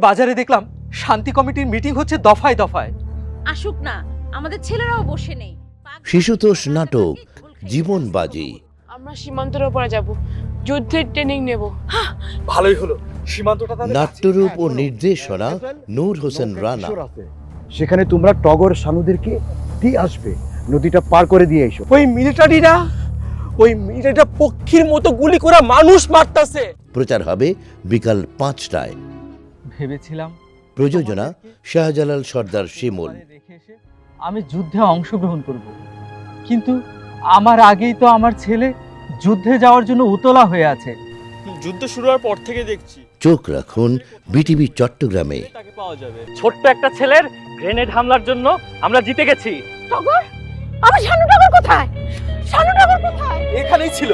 বাজারে দেখলাম শান্তি কমিটির মিটিং হচ্ছে দফায় দফায়। আসুক না আমাদের ছেলেরাও বসে নেই। শিশুতোষ নাটক জীবন বাজি। আমরা সীমান্তের ওপরে যাব। যুদ্ধের ট্রেনিং নেব। ভালোই হলো। সীমান্তটা নাট্যরূপ ও নির্দেশনা নূর হোসেন রানা। সেখানে তোমরা টগর সানুদেরকে দিয়ে আসবে। নদীটা পার করে দিয়ে এসো। ওই মিলিটারিরা ওই মিলিটারিটা পক্ষীর মতো গুলি করে মানুষ মারতাছে। প্রচার হবে বিকাল পাঁচটায়। ভেবেছিলাম। প্রযোজনা শাহজালাল সর্দার শিমুল। আমি যুদ্ধে অংশগ্রহণ করব। কিন্তু আমার আগেই তো আমার ছেলে যুদ্ধে যাওয়ার জন্য উতলা হয়ে আছে। যুদ্ধ শুরু হওয়ার পর থেকে দেখছি। চোখ রাখুন বিটিভি চট্টগ্রামে। তাকে পাওয়া যাবে। ছোট্ট একটা ছেলের গ্রেনেড হামলার জন্য আমরা জিতে গেছি। টগর আমার শানু টগর কোথায়? শানু টগর কোথায়? এখানেই ছিল।